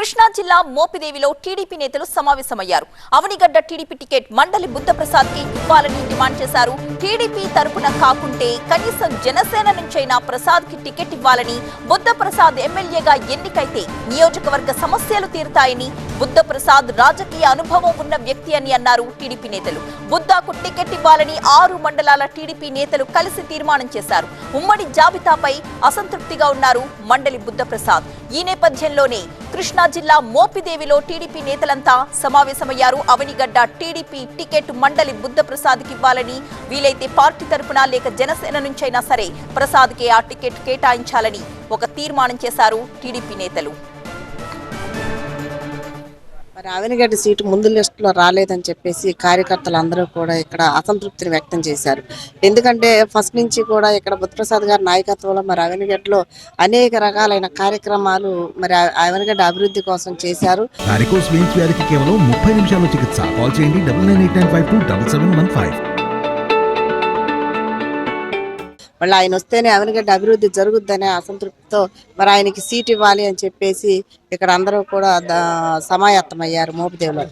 కృష్ణా జిల్లా మోపిదేవిలో టీడీపీ నేతలు సమావేశమయ్యారు. అవనిగడ్డ టీడీపీ టికెట్ మండలి బుద్ధప్రసాద్కి ఇవ్వాలని డిమాండ్ చేశారు. టీడీపీ తరపున కాకుంటే కనీసం జనసేన నుంచైనా ప్రసాద్కి టికెట్ ఇవ్వాలని బుద్ధప్రసాద్ ఎమ్మెల్యేగా ఎన్నికైతే నియోజకవర్గ సమస్యలు తీరుతాయని బుద్ధప్రసాద్ రాజకీయ అనుభవం ఉన్న వ్యక్తి అని అన్నారు టీడీపీ నేతలు. బుద్ధాకు టికెట్ ఇవ్వాలని ఆరు మండలాల టీడీపీ నేతలు కలిసి తీర్మానం చేశారు. ఉమ్మడి జాబితాపై అసంతృప్తిగా ఉన్నారు మండలి బుద్ధప్రసాద్. ఈ నేపథ్యంలోనే కృష్ణా జిల్లా మోపిదేవిలో టీడీపీ నేతలంతా సమావేశమయ్యారు. అవనిగడ్డ టీడీపీ టికెట్ మండలి బుద్ధప్రసాద్కి ఇవ్వాలని వీలైతే పార్టీ తరపున లేక జనసేన నుంచైనా సరే ప్రసాద్కే ఆ టికెట్ కేటాయించాలని ఒక తీర్మానం చేశారు టీడీపీ నేతలు. మరి సీటు ముందు లిస్టులో రాలేదని చెప్పేసి కార్యకర్తలు అందరూ కూడా ఇక్కడ అసంతృప్తిని వ్యక్తం చేశారు. ఎందుకంటే ఫస్ట్ నుంచి కూడా ఇక్కడ బుద్ధప్రసాద్ గారి నాయకత్వంలో మరి అవినగడ్డలో అనేక రకాలైన కార్యక్రమాలు మరి ఆ- అభివృద్ధి కోసం చేశారు. కేవలం ముప్పై నిమిషాల్లో చికిత్స. కాల్ చేయండి double nine eight nine five two double seven one five. మళ్ళీ ఆయన వస్తేనే అవినగడ్డ అభివృద్ధి జరుగుద్దనే అసంతృప్తితో మరి ఆయనకి సీట్ ఇవ్వాలి అని చెప్పేసి ఇక్కడ అందరూ కూడా దా- సమాయత్తమయ్యారు మోపిదేవిలో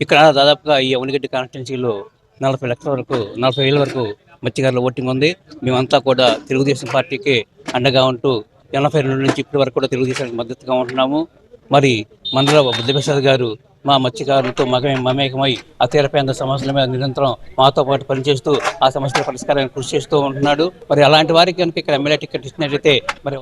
ఇక్కడ దాదాపుగా ఈ అవనిగడ్డి కాన్స్టిట్యున్సీలో నలభై లక్షల వరకు నలభై వేల వరకు మత్స్యకారుల ఓటింగ్ ఉంది. మేమంతా కూడా తెలుగుదేశం పార్టీకి అండగా ఉంటూ ఎనభై రెండు నుంచి ఇప్పటి వరకు కూడా తెలుగుదేశానికి మద్దతుగా ఉంటున్నాము. మరి మండల బుద్ధప్రసాద్ గారు మా మత్స్యకారులతో మగమే మమేకమై ఆ తీరపేంద్ర సమస్యల మీద నిరంతరం మాతో పాటు పనిచేస్తూ ఆ సమస్యల పరిష్కారానికి కృషి చేస్తూ ఉంటున్నాడు. మరి అలాంటి వారికి కనుక ఇక్కడ ఎమ్మెల్యే టికెట్ ఇచ్చినట్లయితే మరి